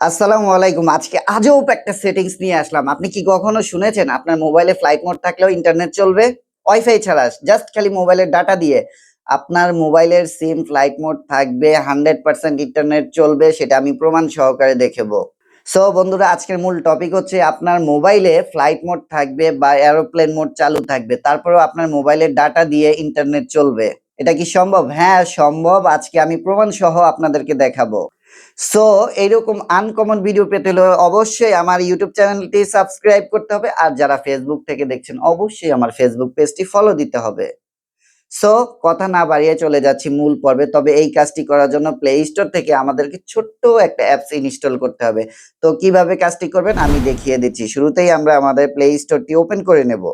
আসসালামু আলাইকুম। আজকে আজব একটা সেটিংস নিয়ে আসলাম। আপনি কি কখনো শুনেছেন? আপনার মোবাইলে ফ্লাইট মোড থাকলেও ইন্টারনেট চলবে? ওয়াইফাই ছাড়া জাস্ট খালি মোবাইলের ডাটা দিয়ে। আপনার মোবাইলের সিম ফ্লাইট মোড থাকবে হান্ড্রেড পার্সেন্ট ইন্টারনেট চলবে, সেটা আমি প্রমাণ সহকারে দেখাবো। সো বন্ধুরা, আজকের মূল টপিক হচ্ছে আপনার মোবাইলে ফ্লাইট মোড থাকবে বা এরোপ্লেন মোড চালু থাকবে। তারপরেও আপনার মোবাইলের ডাটা দিয়ে ইন্টারনেট চলবে। এটা কি সম্ভব? হ্যাঁ সম্ভব। আজকে আমি প্রমাণ সহ আপনাদেরকে দেখাবো। সো এইরকম আনকমন ভিডিও পেতে হলে অবশ্যই আমার ইউটিউব চ্যানেলটি সাবস্ক্রাইব করতে হবে। আর যারা ফেসবুক থেকে দেখছেন, অবশ্যই আমার ফেসবুক পেজটি ফলো দিতে হবে। সো কথা না বাড়িয়ে চলে যাচ্ছি মূল পর্বে। তবে এই কাজটি করার জন্য প্লে স্টোর থেকে আমাদেরকে ছোট্ট একটা অ্যাপস ইনস্টল করতে হবে। তো কীভাবে কাজটি করবেন আমি দেখিয়ে দিচ্ছি। শুরুতেই আমরা আমাদের প্লে স্টোরটি ওপেন করে নেব।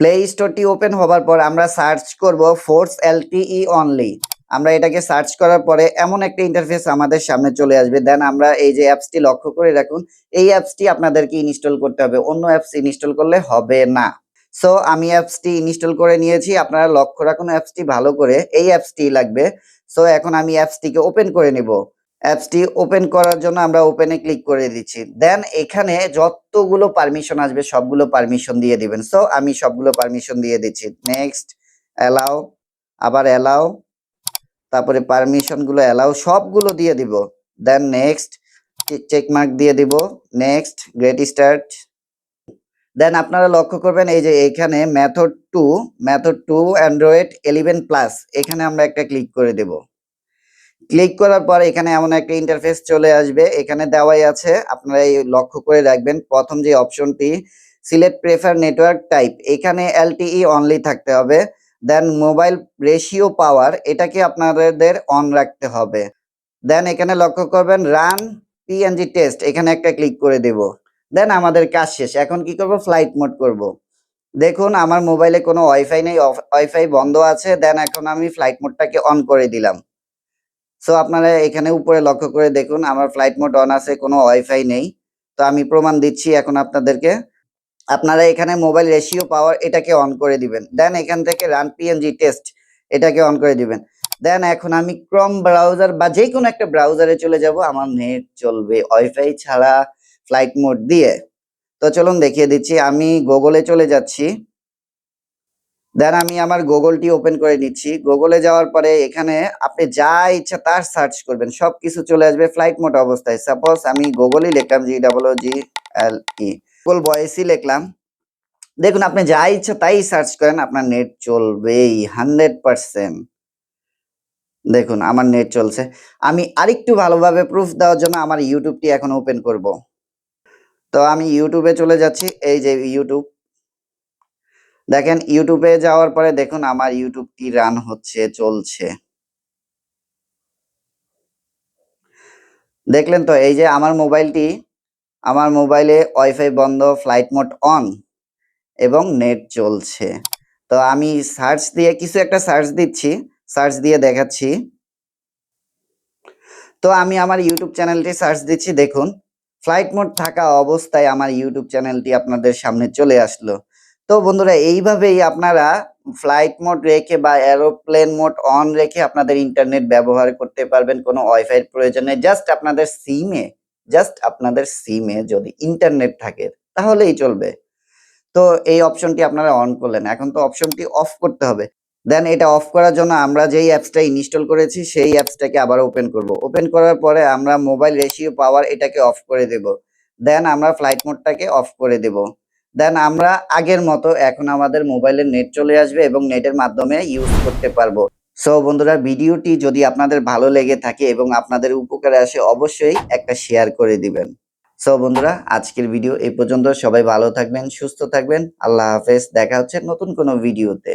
প্লে স্টোরটি ওপেন হবার পর আমরা সার্চ করব ফোর্স এলটিই অনলি আমরা এটাকে সার্চ করার পরে এমন একটা ইন্টারফেস আমাদের সামনে চলে আসবে। দেন আমরা এই যে অ্যাপসটি লক্ষ্য করে রাখুন, এই অ্যাপসটি আপনাদেরকে ইনস্টল করতে হবে। অন্য অ্যাপস ইনস্টল করলে হবে না। সো আমি অ্যাপসটি ইনস্টল করে নিয়েছি। আপনারা লক্ষ্য রাখুন অ্যাপসটি ভালো করে এই অ্যাপসটি লাগবে। সো এখন আমি অ্যাপসটিকে ওপেন করে নিব। অ্যাপসটি ওপেন করার জন্য আমরা ওপেনে ক্লিক করে দিচ্ছি। দেন এখানে যতগুলো পারমিশন আসবে, সবগুলো পারমিশন দিয়ে দিবেন। সো আমি সবগুলো পারমিশন দিয়ে দিচ্ছি। নেক্সট অ্যালাও আবার অ্যালাও তারপরে পারমিশনগুলো অ্যালাউ সবগুলো দিয়ে দিব। দেন নেক্সট চেক মার্ক দিয়ে দিব। নেক্সট গ্রেট স্টার্ট দেন আপনারা লক্ষ্য করবেন এই যে এখানে method two method two Android eleven plus এখানে আমরা একটা ক্লিক করে দেব। ক্লিক করার পর এখানে এমন একটা ইন্টারফেস চলে আসবে, এখানে দেওয়াই আছে। আপনারা এই লক্ষ্য করে রাখবেন, প্রথম যে অপশনটি সিলেক্ট প্রেফার নেটওয়ার্ক টাইপ এখানে এলটিই অনলি থাকতে হবে। দেন মোবাইল রেশিও পাওয়ার এটাকে আপনাদের অন রাখতে হবে। দেন এখানে লক্ষ্য করবেন রান পিএনজি টেস্ট এখানে একটা ক্লিক করে দেব। দেন আমাদের কাজ শেষ। এখন কি করব? ফ্লাইট মোড করব। দেখুন, আমার মোবাইলে কোনো ওয়াইফাই নেই ওয়াইফাই বন্ধ আছে দেন এখন আমি ফ্লাইট মোডটাকে অন করে দিলাম। সো আপনারা এখানে উপরে লক্ষ্য করে দেখুন, আমার ফ্লাইট মোড অন আছে, কোনো ওয়াইফাই নেই। তো আমি প্রমাণ দিচ্ছি, এখন আপনাদেরকে আপনারা এখানে মোবাইল রেশিও পাওয়ার এটাকে অন করে দিবেন। দেন এখান থেকে রান পিএনজি টেস্ট এটাকে অন করে দিবেন। দেন এখন আমি ক্রম ব্রাউজার বা যে কোনো একটা ব্রাউজারে চলে যাব। আমার নেট চলবে ওয়াইফাই ছাড়া ফ্লাইট মোড দিয়ে। তো চলুন দেখিয়ে দিচ্ছি, আমি গুগলে চলে যাচ্ছি। দেন আমি আমার গুগলটি ওপেন করে নিচ্ছি। গুগলে যাওয়ার পরে এখানে আপনি যা ইচ্ছা তার সার্চ করবেন। সব কিছু চলে আসবে ফ্লাইট মোড অবস্থায়। সাপোজ আমি গুগলই লিখলাম জি ডাবল জি এল ই গুগল ভয়েসই লিখলাম। দেখুন, আপনি যা ইচ্ছা তাই সার্চ করেন, আপনার নেট চলবেই হান্ড্রেড পার্সেন্ট দেখুন, আমার নেট চলছে। আমি আরেকটু ভালোভাবে প্রুফ দেওয়ার জন্য আমার ইউটিউবটি এখন ওপেন করব। তো আমি ইউটিউবে চলে যাচ্ছি, এই যে ইউটিউব দেখেন ইউটিউবে যাওয়ার পরে দেখুন, আমার ইউটিউবটি রান হচ্ছে, চলছে। দেখলেন তো, এই যে আমার মোবাইলটি আমার মোবাইলে ওয়াইফাই বন্ধ, ফ্লাইট মোড অন এবং নেট চলছে তো আমি সার্চ দিয়ে, কিছু একটা সার্চ দিচ্ছি, সার্চ দিয়ে দেখাচ্ছি। তো আমি আমার ইউটিউব চ্যানেলটি সার্চ দিচ্ছি, দেখুন। ফ্লাইট মোড থাকা অবস্থায় আমার ইউটিউব চ্যানেলটি আপনাদের সামনে চলে আসলো। তো বন্ধুরা, এইভাবেই আপনারা ফ্লাইট মোড রেখে বা এরোপ্লেন মোড অন রেখে আপনাদের ইন্টারনেট ব্যবহার করতে পারবেন, কোনো ওয়াইফাই প্রয়োজনে জাস্ট আপনাদের সিমে জাস্ট আপনাদের সিমে যদি ইন্টারনেট থাকে, তাহলেই চলবে। তো এই অপশনটি আপনারা অন করলেন। এখন তো অপশনটি অফ করতে হবে। দেন এটা অফ করার জন্য আমরা যেই অ্যাপসটা ইনস্টল করেছি, সেই অ্যাপসটাকে আবার ওপেন করব। ওপেন করার পরে আমরা মোবাইল রেশিও পাওয়ার এটাকে অফ করে দেব। দেন আমরা ফ্লাইট মোডটাকে অফ করে দেব। দেন আমরা আগের মতো এখন আমাদের মোবাইলের নেট চলে আসবে এবং নেটের মাধ্যমে ইউজ করতে পারব। সো বন্ধুরা, ভিডিওটি যদি আপনাদের ভালো লেগে থাকে এবং আপনাদের উপকারে আসে, অবশ্যই একটা শেয়ার করে দিবেন। সো বন্ধুরা, আজকের ভিডিও এই পর্যন্ত সবাই ভালো থাকবেন, সুস্থ থাকবেন। আল্লাহ হাফেজ, দেখা হচ্ছে নতুন কোনো ভিডিওতে